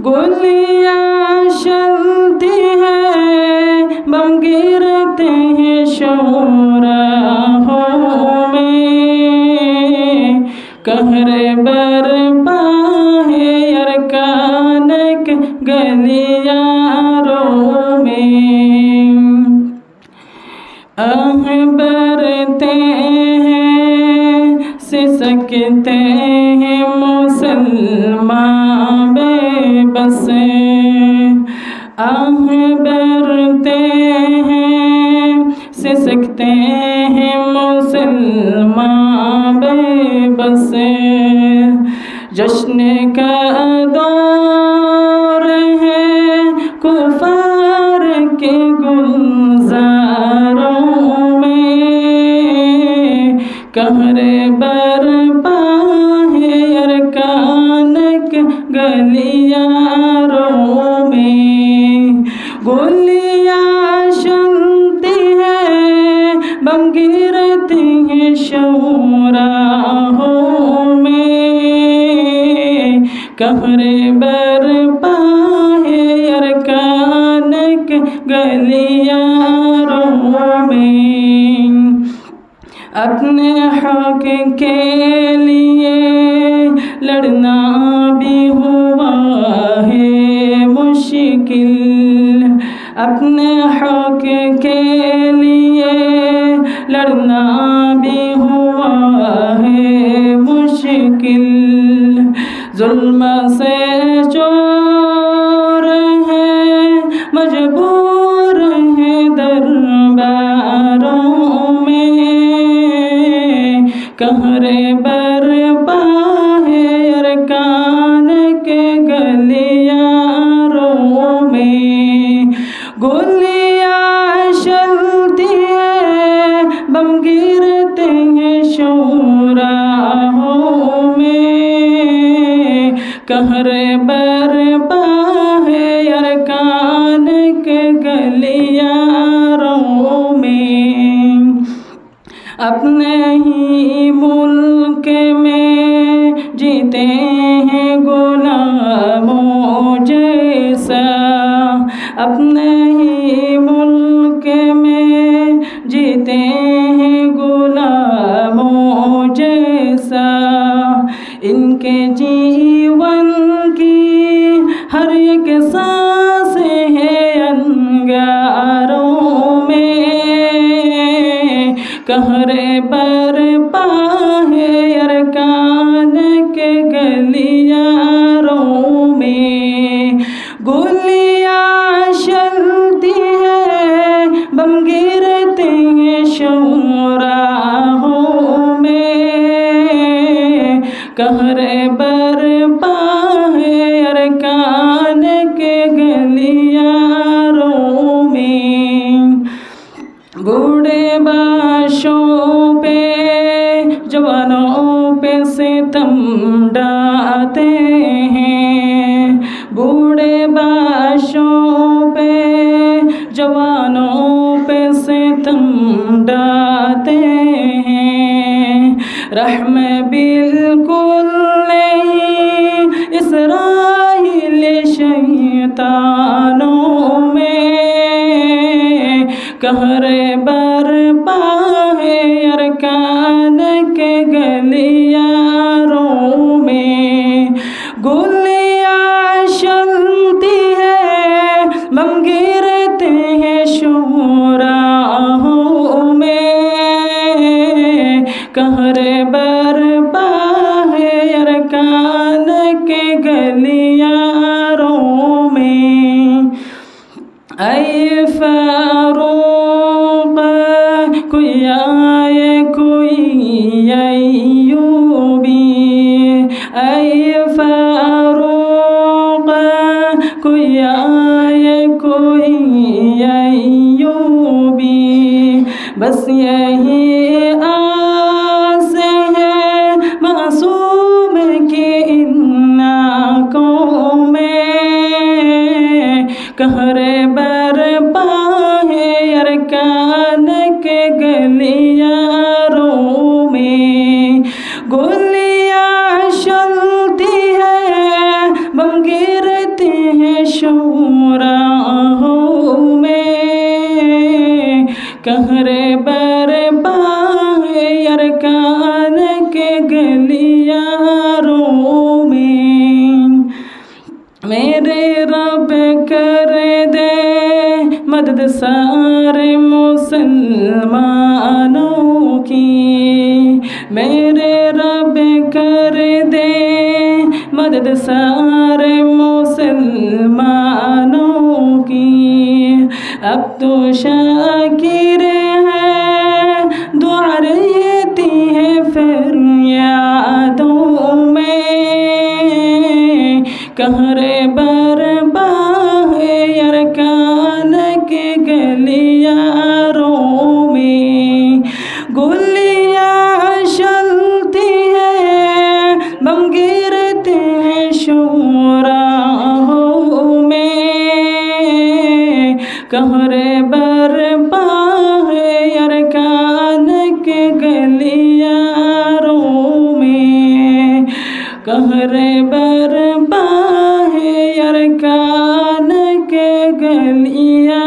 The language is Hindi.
गोलियाँ चलती है, बम गिरते हैं शोराहों में। कहरे बरपा है अरकानक गलियारों में। आह बरते हैं, सिसकते हैं मुसलमान। बेबस आह बरते हैं, सिसकते हैं मुसलमान बेबस। जश्न का दौर है कुफार के गुलजारों में। कहरे बरपा में कहरे बरपा है अरकानक गलियारों में अपने हक के लिए लड़ना भी हुआ है मुश्किल। अपने हक के लिए लड़ना जुल्म से चोर है, मजबूर है दरबारों में। कहरे बरपा है अरकान के गलियारों में। गोलियाँ कहरे बर है अरकान के गलियारों में। अपने ही मुल्क कहरे पर पाहे अरकान के गलियारों में। गोलियाँ पे सितम डाते हैं। बूढ़े बाशों पे, जवानों पे सितम डाते हैं। रहम बिल्कुल नहीं, इसराइल शैतानों में। कहरे बरपा है अरकान के गलियारों में गोलियाँ चलती है बम गिरते हैं शोराहों में कहरे बरपा है अरकान के गलियारों में। ऐ कोई आए, कोई अयूबी बस यही आस है मासूम की इन आँखों में। कहरे बरपा है अरकान के गलियारों में कहरे बरबाह अरकान के गलियारों में। मेरे रब कर दे मदद सारे मुसलमानों की। मेरे रब कर दे मदद सारे मुसलमानों की अब तो शाकिर में कहरे बरबाह अरकान के गलियारों में। कहरे बरबाह अरकान के गलियारों